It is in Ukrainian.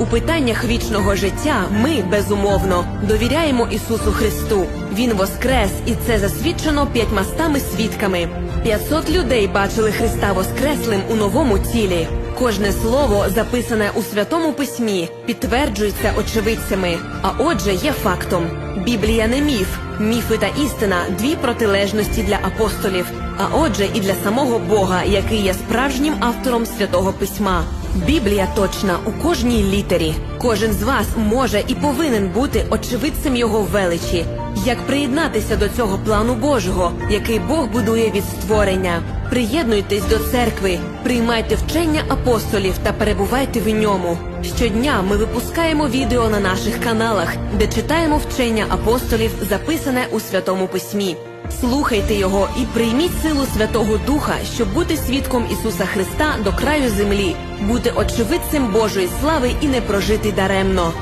У питаннях вічного життя ми безумовно довіряємо Ісусу Христу. Він воскрес, і це засвідчено п'ятьмастами свідками. 500 людей бачили Христа Воскреслим у новому тілі. Кожне слово, записане у святому письмі, підтверджується очевидцями. А отже, є фактом: Біблія не міф, міфи та істина дві протилежності для апостолів. А отже, і для самого Бога, який є справжнім автором святого письма. Біблія точна у кожній літері. Кожен з вас може і повинен бути очевидцем його величі. Як приєднатися до цього плану Божого, який Бог будує від створення? Приєднуйтесь до церкви, приймайте вчення апостолів та перебувайте в ньому. Щодня ми випускаємо відео на наших каналах, де читаємо вчення апостолів, записане у святому письмі. Слухайте його і прийміть силу Святого Духа, щоб бути свідком Ісуса Христа до краю землі, бути очевидцем Божої слави і не прожити даремно.